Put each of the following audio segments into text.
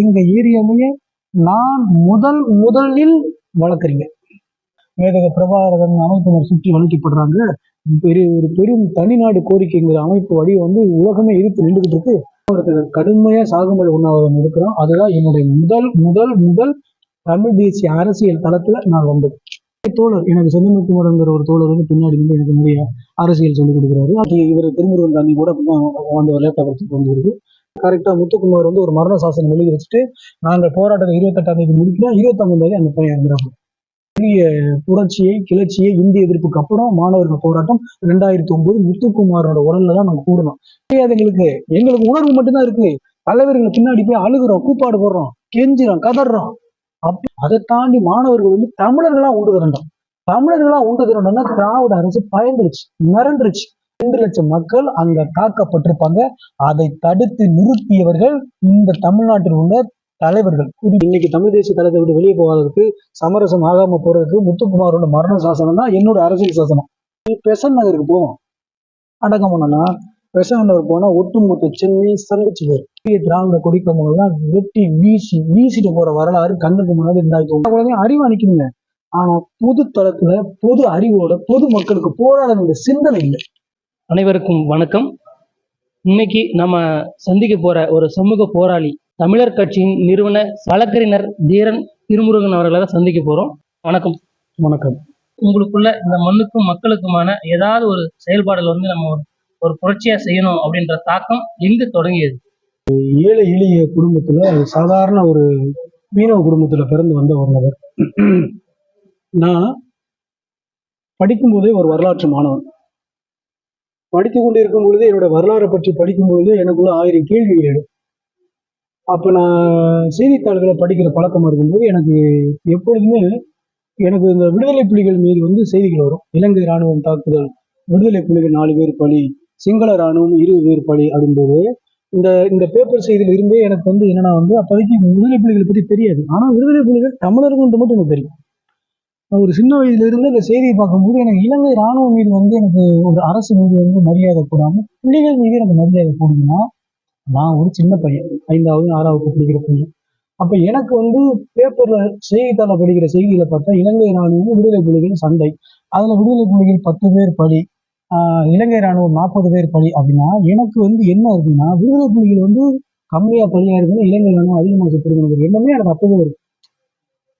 எங்க ஏரியாவிலேயே நான் முதல் முதலில் வளர்க்குறீங்க. மேதக பிரபாகரன் அமைப்பினர் சுற்றி வளர்க்கப்படுறாங்க. பெரிய ஒரு பெரும் தனிநாடு கோரிக்கைங்கிற அமைப்பு வழி வந்து உலகமே இருந்து நின்றுகிட்டு இருக்கு. ஒருத்தர் கடுமையா சாகுபடி உண்ணாவிரதம் இருக்கிறோம். அதுதான் என்னுடைய முதல் முதல் முதல் தமிழ் தேசிய அரசியல் தளத்துல நான் வந்தது. தோழர் எனக்கு செந்தமிழ்குமாரங்கிற ஒரு தோழர் வந்து பின்னாடி வந்து எனக்கு நிறைய அரசியல் சொல்லிக் கொடுக்குறாரு. அது இவர் திருமுருகன் தாண்டி கூட வந்து லேப்டாப் வந்துருக்கு கரெக்டா முத்துக்குமார் வந்து ஒரு மரண சாசனம் எழுதி வச்சுட்டு நாங்கள் போராட்டத்தை இருபத்தெட்டாம் தேதி முடிக்கிறோம். இருபத்தொன்பதாம் தேதி அந்த பையன் இருக்கிறாங்க பெரிய புரட்சியை கிளர்ச்சியை இந்திய எதிர்ப்புக்கு அப்புறம் மாணவர்கள் போராட்டம் ரெண்டாயிரத்தி ஒன்பது முத்துக்குமாரோட உடல்ல தான் நாங்கள் கூடணும் தெரியாது எங்களுக்கு எங்களுக்கு உணர்வு மட்டும்தான் இருக்கு. தலைவர்கள் பின்னாடி போய் அழுகுறோம் கூப்பாடு போடுறோம் கெஞ்சுறோம் கதறோம். அப்ப அதை தாண்டி மாணவர்கள் வந்து தமிழர்களா உண்டு திரண்டோம் தமிழர்களா உண்டு திரண்டோம்னா திராவிட அரசு பயந்துருச்சு மிரண்டுருச்சு. ரெண்டு லட்சம் மக்கள் அங்க தாக்கப்பட்டிருப்பாங்க. அதை தடுத்து நிறுத்தியவர்கள் இந்த தமிழ்நாட்டில் உள்ள தலைவர்கள். இன்னைக்கு தமிழ் தேசிய தளத்தை விட்டு வெளியே போகாததுக்கு சமரசம் ஆகாம போறதுக்கு முத்துக்குமாரோட மரண சாசனம் தான் என்னோட அரசியல் சாசனம். நீ பெசன் நகருக்கு போவோம் அடக்கம் பண்ணனா பெசன் நகர் போனா ஒட்டுமொத்த சென்னை சந்திச்சு போயிரு. பெரிய திராவிட கொடிக்கம்பங்கள்லாம் வெட்டி வீசி வீசிட்டு போற வரலாறு கண்ணுக்கு முன்னாடி இருந்தாங்க அறிவு அணிக்கணுங்க ஆனா பொது தளத்துல பொது அறிவோட பொது மக்களுக்கு போராட வேண்டிய சிந்தனை இல்லை. அனைவருக்கும் வணக்கம். இன்னைக்கு நம்ம சந்திக்க போற ஒரு சமூக போராளி தமிழர் கட்சியின் நிறுவன வழக்கறிஞர் தீரன் திருமுருகன் அவர்களை தான் சந்திக்க போறோம். வணக்கம். வணக்கம். உங்களுக்குள்ள இந்த மண்ணுக்கும் மக்களுக்குமான ஏதாவது ஒரு செயல்பாடுகள் வந்து நம்ம ஒரு- ஒரு புரட்சியா செய்யணும் அப்படின்ற தாக்கம் எங்க தொடங்கியது? ஏழை எளிய குடும்பத்துல சாதாரண ஒரு மீனவ குடும்பத்துல பிறந்து வந்த ஒரு நபர். நான் படிக்கும்போதே ஒரு வரலாற்று மாணவன். படித்து கொண்டு இருக்கும் பொழுதே என்னோட வரலாறை பற்றி படிக்கும் பொழுது எனக்குள்ள ஆயிரம் கேள்விகள் எழும். அப்போ நான் செய்தித்தாள்களை படிக்கிற பழக்கம் இருக்கும்போது எனக்கு எப்பொழுதுமே எனக்கு இந்த விடுதலை புலிகள் மீது வந்து செய்திகள் வரும். இலங்கை ராணுவம் தாக்குதல் விடுதலை புலிகள் நாலு பேர் பலி சிங்கள ராணுவம் இருபது பேர் பலி அப்படின்றது இந்த இந்த பேப்பர் செய்தியில் இருந்தே எனக்கு வந்து என்னன்னா வந்து அப்போதைக்கு விடுதலை புலிகளை பற்றி தெரியாது. ஆனால் விடுதலை புலிகள் தமிழர்கள் மட்டும் எனக்கு தெரியும். ஒரு சின்ன வயதிலிருந்து இந்த செய்தியை பார்க்கும்போது எனக்கு இலங்கை ராணுவம் மீது வந்து எனக்கு ஒரு அரசு மீது வந்து மரியாதை கூடாமல் பிள்ளைகள் மீது எனக்கு மரியாதை கூடுதுன்னா நான் ஒரு சின்ன பையன் ஐந்தாவது ஆறாவது படிக்கிற பையன். அப்ப எனக்கு வந்து பேப்பர்ல செய்தித்தாள படிக்கிற செய்தியில பார்த்தா இலங்கை ராணுவம் விடுதலை புலிகள் சண்டை. அதுல விடுதலை புலிகள் பத்து பேர் பலி ஆஹ் இலங்கை ராணுவம் நாற்பது பேர் பலி அப்படின்னா எனக்கு வந்து என்ன இருக்குன்னா விடுதலை புலிகள் வந்து கம்மியா பலியா இருக்குன்னு இலங்கை ராணுவம் அதிகமாக செத்துருக்கணும் எண்ணமே எனக்கு அப்பவே இருக்கு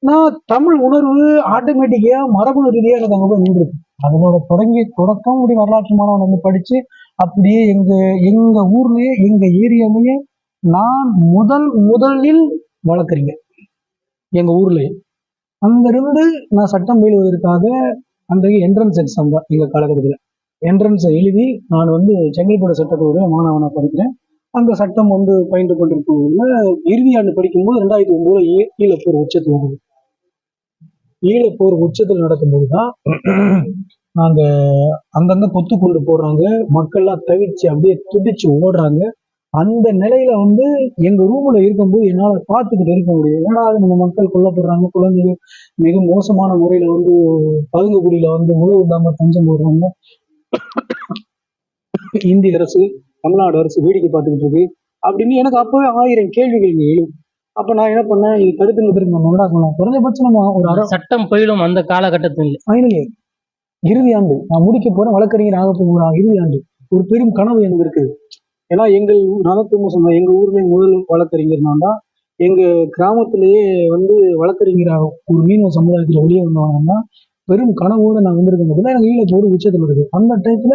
நான் தமிழ் உணர்வு ஆட்டோமேட்டிக்கா மரபணு ரீதியாக எனக்கு அங்க போய் நின்றுருக்கு. அதனோட தொடங்கி தொடக்கம் இப்படி வரலாற்று மாணவன் வந்து படிச்சு அப்படியே எங்க எங்க ஊர்லயே எங்க ஏரியாலயே நான் முதல் முதலில் வளர்க்குறீங்க. எங்க ஊர்லயே. அங்கிருந்து நான் சட்டம் பயிலுவதற்காக அன்றைக்கு என்ட்ரன்ஸ் எக்ஸாம் தான் எங்க காலகட்டத்தில். என்ட்ரன்ஸை எழுதி நான் வந்து செங்கல்பட்டு சட்டக்கல்லூரியில மாணவனா படிக்கிறேன். அந்த சட்டம் வந்து பயின்று கொண்டிருப்பதில் இறுதி ஆண்டு படிக்கும்போது ரெண்டாயிரத்தி ஒன்பதுல ஈ ஈழப்போர் உச்சத்தில் வருது ஈழப்போர் உச்சத்தில் நடக்கும்போது தான் நாங்க அங்கங்க பொத்து கொண்டு போடுறாங்க. மக்கள்லாம் தவிச்சு அப்படியே துடிச்சு ஓடுறாங்க. அந்த நிலையில வந்து எங்க ரூம்ல இருக்கும்போது என்னால பார்த்துக்கிட்டு இருக்க முடியும் ஏன்னா அது நம்ம மக்கள் கொல்லப்படுறாங்க. குழந்தைகள் மிக மோசமான முறையில வந்து பதுங்குக்குடியில வந்து உணவு இல்லாம தஞ்சம் போடுறாங்க. இந்திய அரசு தமிழ்நாடு அரசு வேடிக்கை பார்த்துக்கிட்டு இருக்கு. அப்படின்னு எனக்கு அப்பவே ஆயிரம் கேள்விகள் எழும். அப்ப நான் என்ன பண்ணேன்? இது தடுத்து நிறுத்தி நம்ம உண்டாக்கணும் குறைஞ்சபட்சம் நம்ம ஒரு அரை சட்டம் பயிலும் அந்த காலகட்டத்தில். ஃபைனல் இயர் இறுதி ஆண்டு. நான் முடிக்க போறேன். வழக்கறிஞர் ஆக போகிறேன் இறுதி ஆண்டு. ஒரு பெரும் கனவு எனக்கு இருக்குது ஏன்னா எங்கள் நலத்தும சொன்ன எங்க ஊர்ல முதல் வழக்கறிஞர் நான் தான். எங்க கிராமத்திலேயே வந்து வழக்கறிஞராக ஒரு மீனவ சமுதாயத்துல வெளியே வந்தவங்கன்னா பெரும் கனவோட நான் வந்திருக்கும் போதுல எனக்கு ஈழத்து ஒரு உச்சத்தில் இருக்கு. அந்த டயத்துல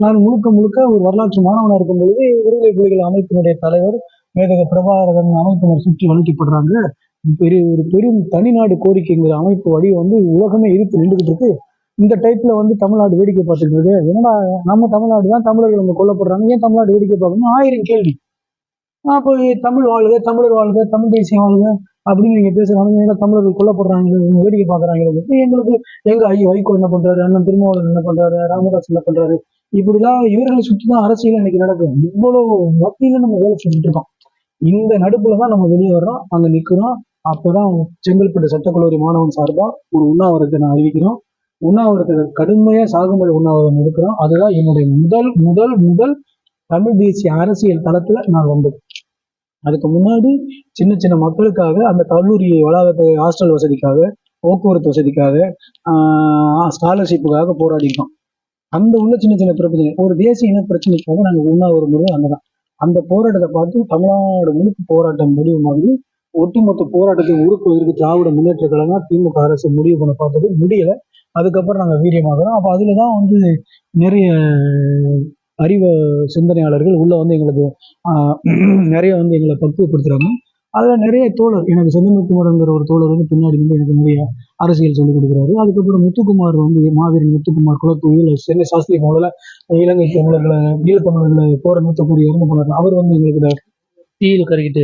நான் முழுக்க முழுக்க ஒரு வரலாற்று மாணவனா இருக்கும் பொழுது விடுதலை புலிகள் அமைப்பினுடைய தலைவர் மேதக பிரபாகரன் அமைப்பினர் சுற்றி வழக்கப்படுறாங்க பெரிய ஒரு பெரும் தனிநாடு கோரிக்கைங்கிற அமைப்பு வழி வந்து உலகமே எதிர்த்து நின்றுகிட்டு இருக்கு. இந்த டைப்ல வந்து தமிழ்நாடு வேடிக்கை பார்த்துட்டு இருக்கு. என்னடா நம்ம தமிழ்நாடு தான் தமிழர்கள் அங்கே கொல்லப்படுறாங்க. ஏன் தமிழ்நாடு வேடிக்கை பார்க்கணும்? ஆயிரம் கேள்வி. அப்போ தமிழ் வாழ்க தமிழர் வாழ்க தமிழ் தேசியம் வாழ்க அப்படின்னு நீங்க பேசுறாங்க. ஏன்னா தமிழர்கள் கொல்லப்படுறாங்க இவங்க வேடிக்கை பார்க்கறாங்க. எங்களுக்கு எங்க ஐயோ வைகோ என்ன பண்றாரு? அண்ணன் திருமாவளவன் என்ன பண்றாரு? ராமதாஸ் என்ன பண்றாரு? இப்படிலாம் இவர்களை சுற்றி தான் அரசியல் இன்னைக்கு நடக்கும். இவ்வளவு மத்தியில நம்ம வேலை செஞ்சுட்டு இருக்கோம். இந்த நடுப்புல தான் நம்ம வெளியே வர்றோம். அங்கே நிற்கிறோம் அப்போதான் செங்கல்பட்டு சட்டக்கல்லூரி மாணவன் சார்பாக ஒரு உண்ணாவிரத்தை நான் அறிவிக்கிறோம். உண்ணாவிரத்தை கடுமையாக சாகுபடி உண்ணாவிரதம் இருக்கிறோம் அதுதான் என்னுடைய முதல் முதல் முதல் தமிழ் தேசிய அரசியல் தளத்தில் நான் வந்தது. அதுக்கு முன்னாடி சின்ன சின்ன மக்களுக்காக அந்த கல்லூரி வளாகத்தை ஹாஸ்டல் வசதிக்காக போக்குவரத்து வசதிக்காக ஸ்காலர்ஷிப்புக்காக போராடிருக்கோம் அந்த உள்ள சின்ன சின்ன பிரச்சனை ஒரு தேசிய இன பிரச்சனைக்காக நாங்கள் உண்ணாவிரத முறை அங்கதான். அந்த போராட்டத்தை பார்த்து தமிழ்நாடு முழுக்க போராட்டம் முடிவுமாகி ஒட்டுமொத்த போராட்டத்தின் உறுப்பு இருக்கு. திராவிட முன்னேற்ற கழகம் திமுக அரசு முடிவு பண்ண பார்த்தது. முடியல. அதுக்கப்புறம் நாங்கள் வீரியமாகிறோம் அப்போ அதில் தான் வந்து நிறைய அறிவு சிந்தனையாளர்கள் உள்ளே வந்து எங்களுக்கு நிறைய வந்து எங்களை பக்குவப்படுத்துகிறாங்க அதில் நிறைய தோழர் எனக்கு செந்தமிழ்குமார்ங்கிற ஒரு தோழர் வந்து பின்னாடி வந்து எனக்கு நிறைய அரசியல் சொல்லிக் கொடுக்குறாரு. அதுக்கப்புறம் முத்துக்குமார் வந்து மாவீரன் முத்துக்குமார் குலத்தூயில் சென்னை சாஸ்திரி முதல்ல இலங்கை தமிழர்களை ஈழத்தமிழர்களை போற நிறுத்தக்கூடிய இறந்து போனார் அவர் வந்து எங்களுக்கு தீயில் கருகிட்டு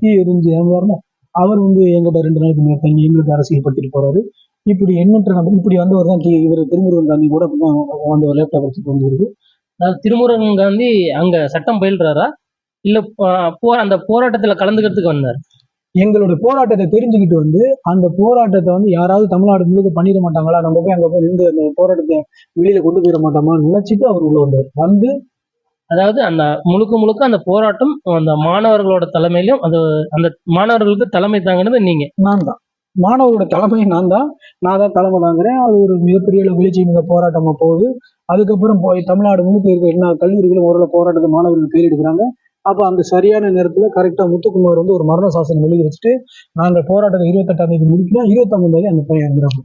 தீ- எரிஞ்சு இறந்தாருன்னா அவர் வந்து எங்கிட்ட ரெண்டு நாளைக்கு முன்னாடி தங்கி எங்களுக்கு அரசியல் படுத்திட்டு போறாரு. இப்படி எண்ணற்ற நபர் இப்படி வந்தவர் தான் இவர் திருமுருகன் காந்தி கூட வந்து லேப்டாப் வச்சுட்டு வந்துருக்கு திருமுருகன் காந்தி அங்க சட்டம் பயில்றாரா? இல்ல ப- அந்த போராட்டத்துல கலந்துக்கிறதுக்கு வந்தார். எங்களுடைய போராட்டத்தை தெரிஞ்சுக்கிட்டு வந்து அந்த போராட்டத்தை வந்து யாராவது தமிழ்நாடு முழுக்க பண்ணிட மாட்டாங்களா? நம்ம போய் அங்க போய் நின்று அந்த போராட்டத்தை வெளியில கொண்டு போயிட மாட்டோமா நினைச்சிட்டு அவர் உள்ள வந்தார். வந்து அதாவது அந்த முழுக்க முழுக்க அந்த போராட்டம் அந்த மாணவர்களோட தலைமையிலும் அந்த அந்த மாணவர்களுக்கு தலைமை தாங்கினது நீங்க. நான் தான். மாணவரோட தலைமை நான் தான். நான் தான் தலைமை தாங்குறேன். அது ஒரு மிகப்பெரிய எழுச்சி மிக போராட்டமா போகுது. அதுக்கப்புறம் போய் தமிழ்நாடு முழுக்க இருக்க எல்லா கல்லூரிகளும் ஓரளவு போராட்டத்தை மாணவர்கள் பேர் எடுக்கிறாங்க. அப்போ அந்த சரியான நேரத்தில் கரெக்டாக முத்துக்குமார் வந்து ஒரு மரண சாசனம் எழுதி வச்சுட்டு நாங்கள் போராட்டத்தை இருபத்தெட்டாம் தேதி முடிக்கிறோம் இருபத்தொம்பது தேதி அந்த பையன் இறந்துறாங்க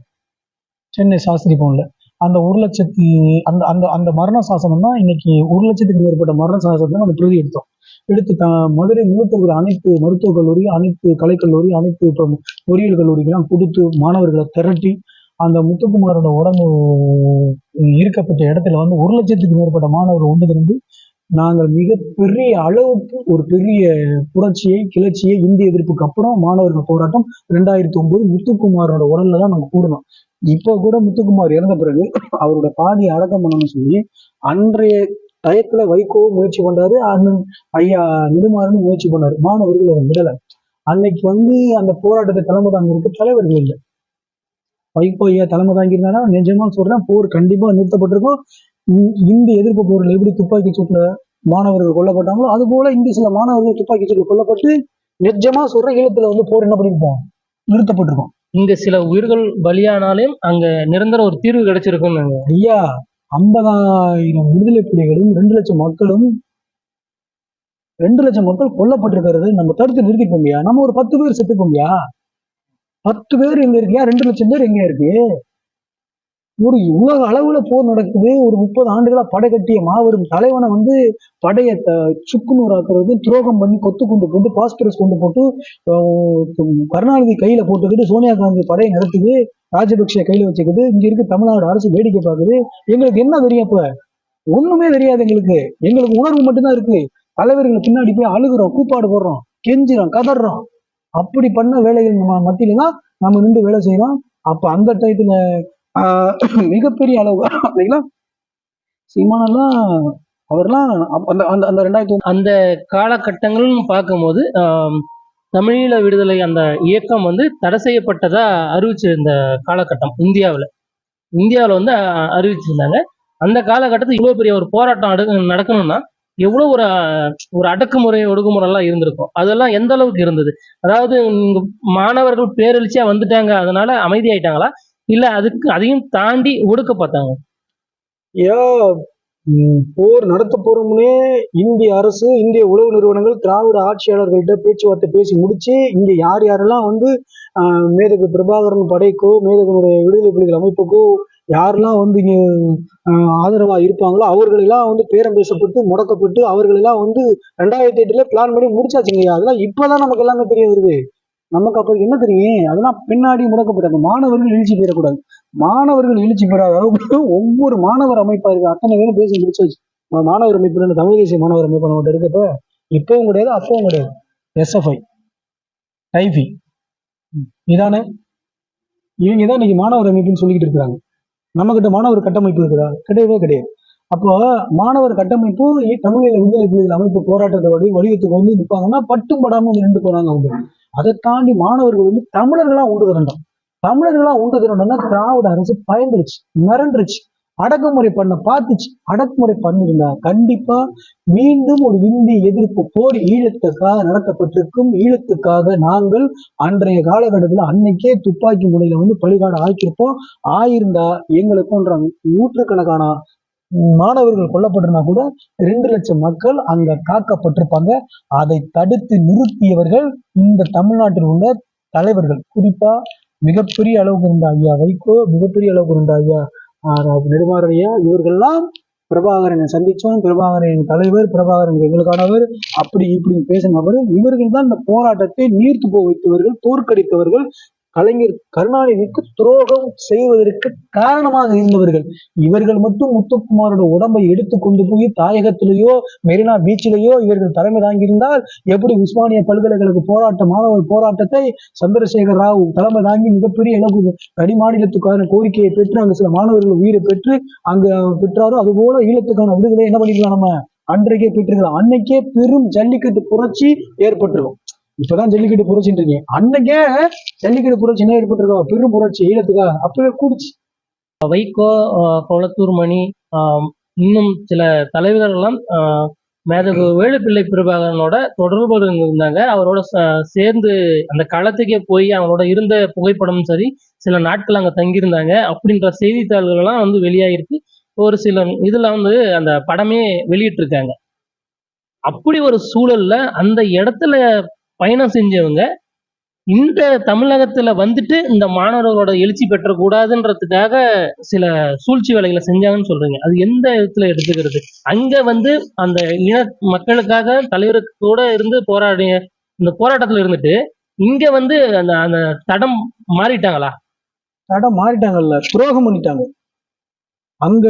சென்னை சாஸ்திரி பவனில் அந்த ஒரு லட்சத்தி அந்த அந்த அந்த மரண சாசனம் தான் இன்னைக்கு ஒரு லட்சத்துக்கு மேற்பட்ட மரண சாசனத்தை நம்ம பிரதி எடுத்தோம் எடுத்து த மதுரை முழுக்க இருக்கிற அனைத்து மருத்துவக் கல்லூரி அனைத்து கலைக்கல்லூரி அனைத்து இப்போ பொறியியல் கல்லூரிக்கெல்லாம் கொடுத்து மாணவர்களை திரட்டி அந்த முத்துக்குமாரோட உடம்பு இருக்கப்பட்ட இடத்துல வந்து ஒரு லட்சத்துக்கு மேற்பட்ட மாணவர்கள் ஒன்று திரண்டு நாங்கள் மிகப்பெரிய அளவுக்கு ஒரு பெரிய புரட்சியை கிளர்ச்சியை இந்திய எதிர்ப்புக்கு அப்புறம் மாணவர்கள் போராட்டம் ரெண்டாயிரத்தி ஒன்பது முத்துக்குமாரோட உடல்ல தான் நாங்கள் கூடணும் இப்போ கூட முத்துக்குமார் இறந்த பிறகு அவரோட பாதி அடக்கம் பண்ணணும்னு சொல்லி அன்றைய டயத்துல வைகோ முயற்சி பண்றாரு அண்ணன் ஐயா நெடுமாறன் முயற்சி பண்ணாரு. மாணவர்கள் அதை விடலை. அன்னைக்கு வந்து அந்த போராட்டத்தை தலைமை தாங்கிறதுக்கு தலைவர்கள் இல்லை. வைகோ ஐயா தலைமை தாங்கியிருந்தாங்கன்னா நிஜமா சொல்றேன் போர் கண்டிப்பா நிறுத்தப்பட்டிருக்கும். இ- இந்திய எதிர்ப்பு போரில் எப்படி துப்பாக்கி சூட்டுல மாணவர்கள் கொல்லப்பட்டாங்களோ அது போல இங்கு சில மாணவர்கள் துப்பாக்கி சூட்டில் கொல்லப்பட்டு நிஜமா சொல்றேன் ஈழத்துல வந்து போர் என்ன பண்ணிருப்போம் நிறுத்தப்பட்டிருக்கும். இங்க சில உயிர்கள் பலியானாலும் அங்க நிரந்தர ஒரு தீர்வு கிடைச்சிருக்குன்னு ஐயா ஐம்பதாயிரம் விடுதலை புலிகளும் ரெண்டு லட்சம் மக்களும் ரெண்டு லட்சம் மக்கள் கொல்லப்பட்டிருக்கிறது. நம்ம தடுத்து நிறுத்திப்போம்யா. நம்ம ஒரு பத்து பேர் செத்துப்போம்யா. பத்து பேர் எங்க இருக்கியா? ரெண்டு லட்சம் பேர் எங்க இருக்கு? ஒரு உலக அளவுல போர் நடக்குது ஒரு முப்பது ஆண்டுகளா படை கட்டிய மாபெரும் தலைவனை வந்து படையை த- சுக்குநூறாக்குறது துரோகம் பண்ணி கொத்து கொண்டு போட்டு பாஸ்பரஸ் கொண்டு போட்டு கருணாநிதி கையில போட்டுக்கிட்டு சோனியா காந்தி படையை நடத்துது ராஜபக்ஷ கையில வச்சுக்கிட்டு இங்க இருக்கு தமிழ்நாடு அரசு வேடிக்கை பார்க்குது எங்களுக்கு என்ன தெரியும் இப்ப? ஒண்ணுமே தெரியாது எங்களுக்கு. எங்களுக்கு உணர்வு மட்டும்தான் இருக்கு. தலைவர்கள் பின்னாடி போய் அழுகுறோம் கூப்பாடு போடுறோம் கெஞ்சிறோம் கதறோம். அப்படி பண்ண வேலைகள் நம்ம மத்தியில தான் நம்ம நின்று வேலை செய்யறோம். அப்ப அந்த டயத்துல மிகப்பெரிய அளவு. இல்லைங்களா சீமானெல்லாம் அவர்லாம் அந்த அந்த அந்த ரெண்டாயிரத்தி அந்த காலகட்டங்கள்னு பார்க்கும்போது தமிழீழ விடுதலை அந்த இயக்கம் வந்து தடை செய்யப்பட்டதா அறிவிச்சிருந்த காலகட்டம் இந்தியாவில். இந்தியாவில் வந்து அ- அறிவிச்சிருந்தாங்க. அந்த காலகட்டத்தில் இவ்வளோ பெரிய ஒரு போராட்டம் அடு நடக்கணும்னா எவ்வளோ ஒரு ஒரு அடக்குமுறை ஒடுக்குமுறைலாம் இருந்திருக்கும். அதெல்லாம் எந்த அளவுக்கு இருந்தது? அதாவது மாணவர்கள் பேரழிச்சியாக வந்துட்டாங்க அதனால அமைதியாயிட்டாங்களா? இல்ல அதுக்கு அதையும் தாண்டி ஒடுக்க பார்த்தாங்க ஐயா போர் நடத்த போறோம்னே இந்திய அரசு இந்திய உளவு நிறுவனங்கள் திராவிட ஆட்சியாளர்கள்ட்ட பேச்சுவார்த்தை பேசி முடிச்சு இங்க யார் யாரெல்லாம் வந்து மேதகு பிரபாகரன் படைக்கோ மேதகனுடைய விடுதலை புலிகள் அமைப்புக்கோ யாரெல்லாம் வந்து இங்க ஆதரவா இருப்பாங்களோ அவர்களெல்லாம் வந்து பேரம் பேசப்பட்டு முடக்கப்பட்டு அவர்களெல்லாம் வந்து ரெண்டாயிரத்தி எட்டுல பிளான் பண்ணி முடிச்சாச்சுங்கய்யா. அதெல்லாம் இப்பதான் நமக்கு எல்லாமே தெரிய வருது. நமக்கு அப்போ என்ன தெரியும்? அதெல்லாம் பின்னாடி முடக்கப்படாது. மாணவர்கள் எழுச்சி பெறக்கூடாது. மாணவர்கள் எழுச்சி பெறாத அளவுக்கு ஒவ்வொரு மாணவர் அமைப்பா இருக்கு. அத்தனை பேரும் பேசி முடிச்சாச்சு. மாணவர் அமைப்பு தமிழ் தேசிய மாணவர் அமைப்பு நம்மகிட்ட இருக்கப்ப இப்பவும் கிடையாது அப்பவும் கிடையாது. SFI DYFI. இதானே? இவங்க தான் இன்னைக்கு மாணவர் அமைப்புன்னு சொல்லிக்கிட்டு இருக்காங்க நம்ம கிட்ட மாணவர் கட்டமைப்பு இருக்குதா? கிடையவே கிடையாது. அப்போ மாணவர் கட்டமைப்பு தமிழக விடுதலை புலிகள் அமைப்பு போராட்டத்தை வழி வடிவத்துக்கு வந்து நிற்பாங்கன்னா பட்டும் படாமல் நின்று போறாங்க அவங்க. அதை தாண்டி மாணவர்கள் வந்து தமிழர்களா உண்டு திரண்டோம் தமிழர்களா உண்டு திரண்டோம்னா திராவிட அரசு பயந்துருச்சு மிரண்டுருச்சு அடக்குமுறை பண்ண பார்த்துச்சு அடக்குமுறை பண்ணிருந்தா கண்டிப்பா மீண்டும் ஒரு இந்தி எதிர்ப்பு போர் ஈழத்துக்காக நடத்தப்பட்டிருக்கும் ஈழத்துக்காக நாங்கள் அன்றைய காலகட்டத்தில் அன்னைக்கே துப்பாக்கி முனையில வந்து பழிகாடு ஆக்கியிருப்போம். ஆயிருந்தா எங்களை நூற்றுக்கணக்கான மாணவர்கள் கொல்லப்பட்டிருந்தா கூட ரெண்டு லட்சம் மக்கள் அங்க காக்கப்பட்டிருப்பாங்க. அதை தடுத்து நிறுத்தியவர்கள் இந்த தமிழ்நாட்டில் உள்ள தலைவர்கள். குறிப்பா மிகப்பெரிய அளவுக்கு இருந்த ஐயா வைகோ மிகப்பெரிய அளவுக்கு இருந்த ஐயா ஆஹ் ஐயா. இவர்கள்லாம் பிரபாகரனை சந்திச்சோம். பிரபாகரன் தலைவர் பிரபாகரன் எங்களுக்கானவர் அப்படி இப்படி பேசினவர். இவர்கள் தான் இந்த போராட்டத்தை நீர்த்து போக வைத்தவர்கள் தோற்கடித்தவர்கள் கலைஞர் கருணாநிதிக்கு துரோகம் செய்வதற்கு காரணமாக இருந்தவர்கள். இவர்கள் மட்டும் முத்துக்குமாரோட உடம்பை எடுத்து கொண்டு போய் தாயகத்திலேயோ மெரினா பீச்சிலேயோ இவர்கள் தலைமை தாங்கியிருந்தால் எப்படி உஸ்மானிய பல்கலைக்கழக போராட்ட மாணவர் போராட்டத்தை சந்திரசேகர் ராவ் தலைமை தாங்கி மிகப்பெரிய அளவு தனி மாநிலத்துக்கான கோரிக்கையை பெற்று அங்க சில மாணவர்கள் உயிரை பெற்று அங்கு பெற்றாரோ அதுபோல ஈழத்துக்கான விடுதலை என்ன பண்ணிக்கலாம் நம்ம அன்றைக்கே பெற்றிருக்கலாம் அன்னைக்கே பெரும் ஜல்லிக்கட்டு புரட்சி ஏற்பட்டிருக்கும் இப்பதான் ஜல்லிக்கட்டு புரட்சின்னு இருக்கீங்க அன்னைக்கே ஜல்லிக்கட்டு புரட்சி என்ன ஏற்பட்டிருக்கோம் பெரும் புரட்சி ஈழத்துக்காக அப்பவே கூடுச்சு. வைகோ கொளத்தூர் மணி இன்னும் சில தலைவர்கள்லாம் எல்லாம் மேதகு வேலுப்பிள்ளை பிரபாகரனோட தொடர்பு இருந்தாங்க. அவரோட ச- சேர்ந்து அந்த களத்துக்கே போய் அவங்களோட இருந்த புகைப்படமும் சரி சில நாட்கள் அங்க தங்கியிருந்தாங்க. அப்படின்ற செய்தித்தாள்கள் எல்லாம் வந்து வெளியாகிருக்கு ஒரு சில இதுல வந்து அந்த படமே வெளியிட்டிருக்காங்க. அப்படி ஒரு சூழல்ல அந்த இடத்துல பயணம் செஞ்சவங்க இந்த தமிழகத்துல வந்துட்டு இந்த மாணவர்களோட எழுச்சி பெற்றக்கூடாதுன்றதுக்காக சில சூழ்ச்சி வேலைகளை செஞ்சாங்கன்னு சொல்றீங்க. அது எந்த விதத்துல எடுத்துக்கிறது? அங்க வந்து அந்த இன மக்களுக்காக தலைவருக்கு கூட இருந்து போராடிய இந்த போராட்டத்துல இருந்துட்டு இங்க வந்து அந்த அந்த தடம் மாறிட்டாங்களா? தடம் மாறிட்டாங்கல்ல. துரோகம் பண்ணிட்டாங்க. அங்க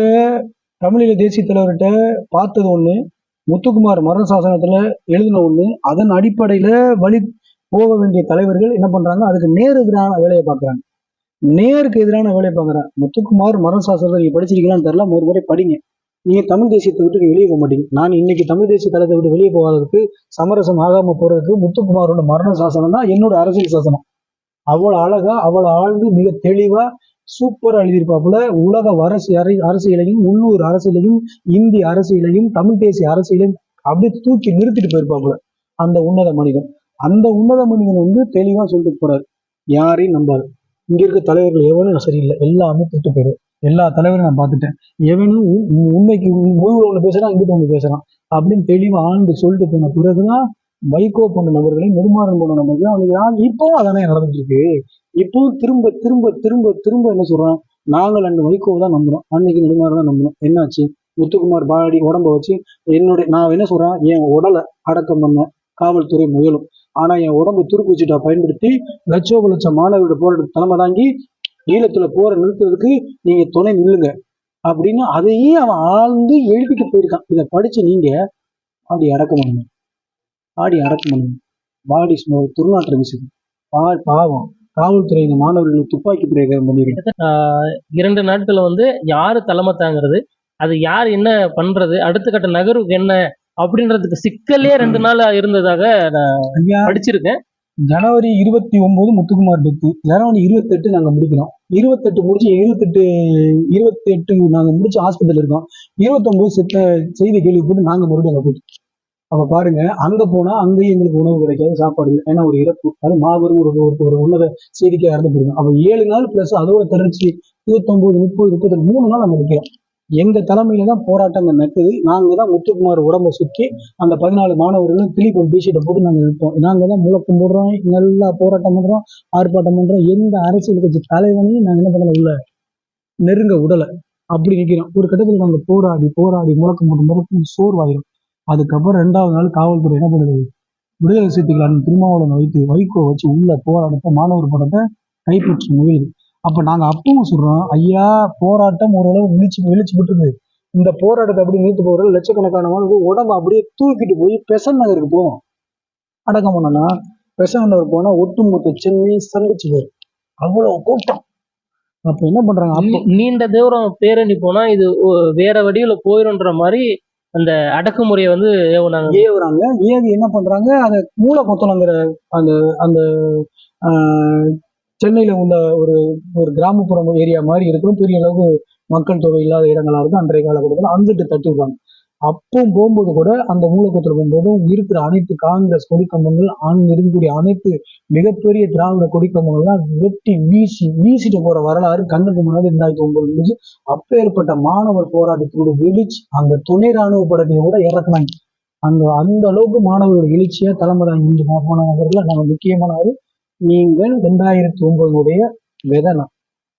தமிழீழ தேசிய தலைவர்கிட்ட பார்த்தது ஒண்ணு முத்துக்குமார் மரண சாசனத்துல எழுதின ஒண்ணு. அதன் அடிப்படையில வழி போக வேண்டிய தலைவர்கள் என்ன பண்றாங்க? அதுக்கு நேர் எதிரான வேலையை பாக்குறாங்க நேருக்கு எதிரான வேலையை பார்க்கறாங்க. முத்துக்குமார் மரண சாசனத்தை நீங்க படிச்சிருக்கீங்களான்னு தெரியல. ஒரு முறை படிங்க. நீங்க தமிழ் தேசியத்தை விட்டு வெளியே போக மாட்டீங்க. நான் இன்னைக்கு தமிழ் தேசிய தளத்தை விட்டு வெளியே போகாததுக்கு சமரசம் ஆகாம போறதுக்கு முத்துக்குமாரோட மரண சாசனம் தான் என்னோட அரசியல் சாசனம். அவ்வளவு அழகா அவ்வளவு ஆழ்ந்து மிக தெளிவா சூப்பராக எழுதியிருப்பாப்புல உலக அரசு அரசியலையும் உள்ளூர் அரசியலையும் இந்திய அரசியலையும் தமிழ் தேசிய அரசியலையும் அப்படியே தூக்கி நிறுத்திட்டு போயிருப்பாப்புல அந்த உன்னத மனிதன் அந்த உன்னத மனிதன் வந்து தெளிவாக சொல்லிட்டு போறாரு யாரையும் நம்பாது இங்க இருக்க தலைவர்கள் எவனும் சரியில்லை எல்லாமே திட்டு போயிடும் எல்லா தலைவரும் நான் பார்த்துட்டேன் எவனும் உண்மைக்கு முழு ஒண்ணு பேசுறான் இங்கிட்ட ஒண்ணு பேசுறான் அப்படின்னு தெளிவாக ஆண்டு சொல்லிட்டு போன பிறகுதான் வைகோ போன்ற நபர்களை நெடுமாறன் போன்ற நபர்கள் அவங்க யார்? இப்பவும் அதானே நடந்துட்டு இருக்கு திரும்ப திரும்ப திரும்ப திரும்ப என்ன சொல்றான்? நாங்கள் அந்த வைகோவை தான் நம்புறோம் அன்னைக்கு நெடுமாறன் தான் நம்புறோம் என்னாச்சு? முத்துக்குமார் பாடி உடம்ப வச்சு என்னுடைய நான் என்ன சொல்றேன்? என் உடலை அடக்கம் பண்ண காவல்துறை முயலும். ஆனா என் உடம்பு துருக்கு பயன்படுத்தி லட்சோப லட்சம் மாணவர்களோட போராட்ட தலைமை தாங்கி ஈழத்துல போற நிறுத்துறதுக்கு நீங்க துணை நில்லுங்க. அப்படின்னு அதையே அவன் ஆழ்ந்து எழுதிட்டு போயிருக்கான். இதை படிச்சு நீங்க அப்படி இறக்க முடியும் ஆடி பாடி சும்மா துர்நாற்றம் வீசுது. பா பாவம். காவல்துறை இந்த மாணவர்கள் துப்பாக்கி பிரயோகம் ஆஹ் இரண்டு நாட்கள் வந்து யாரு தலைமை தாங்கிறது? அது யார் என்ன பண்றது? அடுத்த கட்ட நகர்வுக்கு என்ன? அப்படின்றதுக்கு சிக்கலே ரெண்டு நாள் இருந்ததாக நான் படிச்சிருக்கேன். ஜனவரி இருபத்தி ஒன்பது முத்துக்குமார் டெத்து. ஜனவரி இருபத்தெட்டு நாங்க முடிக்கிறோம். இருபத்தெட்டு முடிச்சு இருபத்தெட்டு இருபத்தி எட்டு நாங்க முடிச்சு ஹாஸ்பிட்டல் இருக்கோம். இருபத்தொன்பது செத்த செய்தி கேள்விப்பட்டு நாங்க மறுபடியும் அங்க போயிட்டோம். அப்போ பாருங்க அங்கே போனால் அங்கேயும் எங்களுக்கு உணவு கிடைக்காது சாப்பாடு இல்லை. ஏன்னா ஒரு இறப்பு. அது மாபெரும் ஒரு ஒரு- ஒரு உன்னத செய்திக்காக இருந்து போயிருக்கும். அப்போ ஏழு நாள் ப்ளஸ் அதோட தொடர்ச்சி இருபத்தொம்போது முப்பது முப்பத்தி மூணு நாள் நம்ம நிற்கிறோம் எங்க தலைமையில தான் போராட்டங்கள் நடக்குது. நாங்க தான் முத்துக்குமார் உடம்ப சுற்றி அந்த பதினாலு மாணவர்களும் கிளிப்பல் டிஷர்ட்டை போட்டு நாங்க இருப்போம் நாங்க தான் முழக்கம் போடுறோம் நல்லா போராட்டம் பண்றோம் ஆர்ப்பாட்டம் பண்றோம். எந்த அரசியல் கட்சி தலைவனையும் நாங்க என்ன பண்ணல உள்ள நெருங்க உடலை அப்படி நிற்கிறோம் ஒரு கட்டத்தில் நாங்கள் போராடி போராடி முழக்கம் போட்டு முழக்கம் சோர்வாயிரும். அதுக்கப்புறம் ரெண்டாவது நாள் காவல்துறை என்ன பண்ணுது? விடுதலை சிறுத்தைகள் திருமாவளவன் வைத்து வைகோ வச்சு உள்ள போராட்டத்தை மாணவர் படத்தை கைப்பற்றி முயல். அப்ப நாங்க அப்பவும் சொல்றோம் ஐயா போராட்டம் ஓரளவு விழிச்சு விழிச்சு விட்டுருது இந்த போராட்டத்தை அப்படி நிறுத்து போகிற லட்சக்கணக்கான மாணவர்கள் அப்படியே தூக்கிட்டு போய் பெசன் நகருக்கு போவோம் அடக்கம் பண்ணனா பெசன் நகர் போனா ஒட்டுமொத்த சென்னை சந்திச்சு போயிரும் அவ்வளவு கூட்டம். அப்ப என்ன பண்றாங்க? நீண்ட தூரம் பேரணி போனா இது வேற வடிவுல போயிரும்ன்ற மாதிரி அந்த அடக்குமுறையை வந்து ஏவுனாங்க. ஏவுறாங்க. ஏவி என்ன பண்றாங்க? அந்த மூலப்பொத்தனங்கிற அந்த அந்த ஆஹ், சென்னையில உள்ள ஒரு ஒரு கிராமப்புறம் ஏரியா மாதிரி இருக்கும். பெரிய அளவுக்கு மக்கள் தொகை இல்லாத இடங்களா இருக்கும். அன்றைய காலகட்டத்தில் அங்கிட்டு தட்டி அப்பவும் போகும்போது கூட அந்த மூலக்கூத்துல போகும்போதும் இருக்கிற அனைத்து காங்கிரஸ் கொடிக்கம்பங்கள் அங்க இருக்கக்கூடிய அனைத்து மிகப்பெரிய திராவிட கொடிக்கம்பங்கள்லாம் வெட்டி வீசி வீசிட்டு போற வரலாறு கண்ணுக்கு முன்னாடி ரெண்டாயிரத்தி ஒன்பது அப்போ ஏற்பட்ட மாணவர் போராட்டத்தோட வெளிச்சு அங்க துணை ராணுவ படத்தையும் கூட இறக்குனாங்க. அங்க அந்த அளவுக்கு மாணவர்கள் எழுச்சியா தலைமுறை இன்று போனவர்கள் நம்ம முக்கியமானவர் நீங்கள் ரெண்டாயிரத்தி ஒன்பதுடைய விதனம்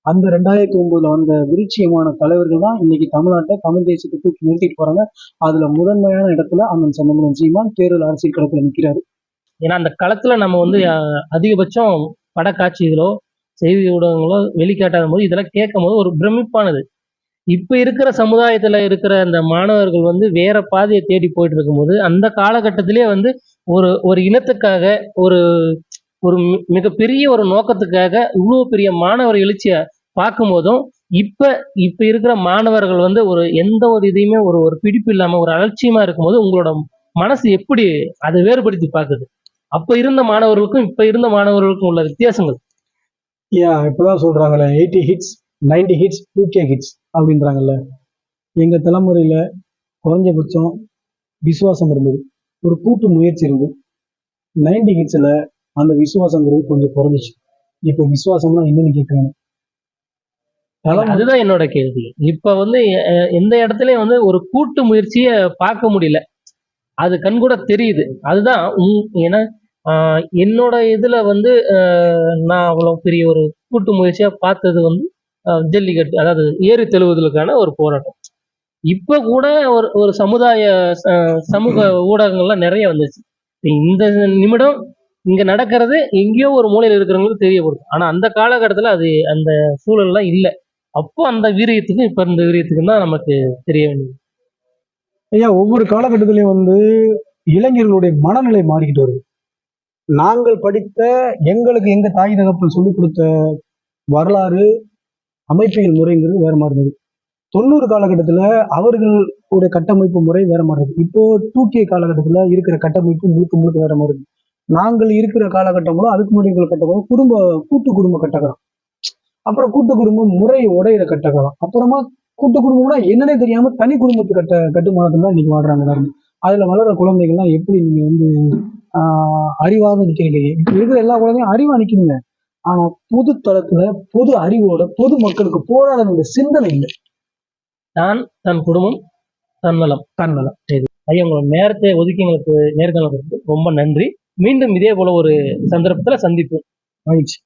அந்த ரெண்டாயிரத்தி ஒன்பதுல வந்த விருட்சியமான தலைவர்கள் தான் இன்னைக்கு தமிழ்நாட்டை தமிழ் தேசத்தை தூக்கி நிறுத்திட்டு போறாங்க. அதுல முதன்மையான இடத்துல அண்ணன் சந்தமலன் சீமான் தேர்தல் அரசியல் களத்துல நிற்கிறாரு ஏன்னா அந்த களத்துல நம்ம வந்து அதிகபட்சம் படக்காட்சிகளோ செய்தி ஊடகங்களோ வெளிக்காட்டாத போது இதெல்லாம் கேட்கும் போது ஒரு பிரமிப்பானது. இப்ப இருக்கிற சமுதாயத்துல இருக்கிற அந்த மாணவர்கள் வந்து வேற பாதையை தேடி போயிட்டு இருக்கும்போது அந்த காலகட்டத்திலே வந்து ஒரு ஒரு இனத்துக்காக ஒரு ஒரு மி- மிகப்பெரிய ஒரு நோக்கத்துக்காக இவ்வளோ பெரிய மாணவர் எழுச்சியை பார்க்கும்போதும் இப்போ இப்போ இருக்கிற மாணவர்கள் வந்து ஒரு எந்த ஒரு இதையுமே ஒரு ஒரு பிடிப்பு இல்லாமல் ஒரு அலட்சியமாக இருக்கும்போது உங்களோட மனசு எப்படி அதை வேறுபடுத்தி பார்க்குது? அப்போ இருந்த மாணவர்களுக்கும் இப்போ இருந்த மாணவர்களுக்கும் உள்ள வித்தியாசங்கள்? ஏன் இப்போதான் சொல்கிறாங்களே eighty hits 90 hits two K hits அப்படின்றாங்கல்ல. எங்கள் தலைமுறையில் குறைஞ்சபட்சம் விசுவாசம் இருந்தது. ஒரு கூட்டு முயற்சி இருந்தது. நைன்டி ஹிட்ஸில் அந்த விசுவாசங்கிறது கொஞ்சம் குறைஞ்சிச்சு. இப்போ விசுவாசம்னா என்னன்னு கேட்குறாங்க. அதுதான் என்னோட கேள்வி. இப்ப வந்து எந்த இடத்துலயும் வந்து ஒரு கூட்டு முயற்சியை பார்க்க முடியல. அது கண்கூட தெரியுது. அதுதான் உம், ஏன்னா ஆஹ், என்னோட இதுல வந்து ஆஹ், நான் அவ்வளவு பெரிய ஒரு கூட்டு முயற்சியா பார்த்தது வந்து ஜல்லிக்கட்டு அதாவது ஏறு தெழுவதற்கான ஒரு போராட்டம். இப்ப கூட ஒரு ஒரு சமுதாய சமூக ஊடகங்கள்லாம் நிறைய வந்துச்சு. இந்த நிமிடம் இங்க நடக்கிறது எங்கேயோ ஒரு மூலையில் இருக்கிறவங்களுக்கு தெரியப்படுது ஆனா அந்த காலகட்டத்தில் அது அந்த சூழல்லாம் இல்லை. அப்போ அந்த வீரியத்துக்கும் இப்ப இந்த வீரியத்துக்கும் தான் நமக்கு தெரிய வேண்டியது. ஐயா ஒவ்வொரு காலகட்டத்திலையும் வந்து இளைஞர்களுடைய மனநிலை மாறிக்கிட்டு வருது. நாங்கள் படித்த எங்களுக்கு எங்க தாய் தகப்பன் சொல்லிக் கொடுத்த வரலாறு அமைப்பியல் முறைங்கிறது வேற மாதிரி இருந்தது. தொண்ணூறு காலகட்டத்தில் அவர்களுடைய கட்டமைப்பு முறை வேற மாதிரி இருக்கு இப்போ டூ கே இருக்கிற கட்டமைப்பு முழுக்க முழுக்க வேற மாதிரி இருக்கு நாங்கள் இருக்கிற காலகட்டங்களும் அதுக்கு முன்னாடி கட்டங்களும் குடும்ப கூட்டு குடும்ப கட்டகம். அப்புறம் கூட்டு குடும்பம் முறை உடையிற கட்டகம். அப்புறமா கூட்டு குடும்பம்னா என்னன்னே தெரியாம தனி குடும்பத்து கட்ட கட்டுமானத்துல தான் இன்னைக்கு வாழ்றாங்க எல்லாருமே. அதுல வளர்ற குழந்தைகள்லாம் எப்படி நீங்க வந்து ஆஹ் அறிவாக நிக்கிறீங்க இருக்கிற எல்லா குழந்தையும் அறிவா நிக்குதுங்க. ஆனா பொது தளத்துல பொது அறிவோட பொது மக்களுக்கு போராட வேண்டிய சிந்தனை இல்லை. தான் தன் குடும்பம் தன்னலம் தன்னலம் ஐயா உங்களோட நேரத்தை ஒதுக்கி எங்களுக்கு நேர்காணல் ரொம்ப நன்றி. மீண்டும் இதே போல ஒரு சந்தர்ப்பத்துல சந்திப்போம். மகிழ்ச்சி.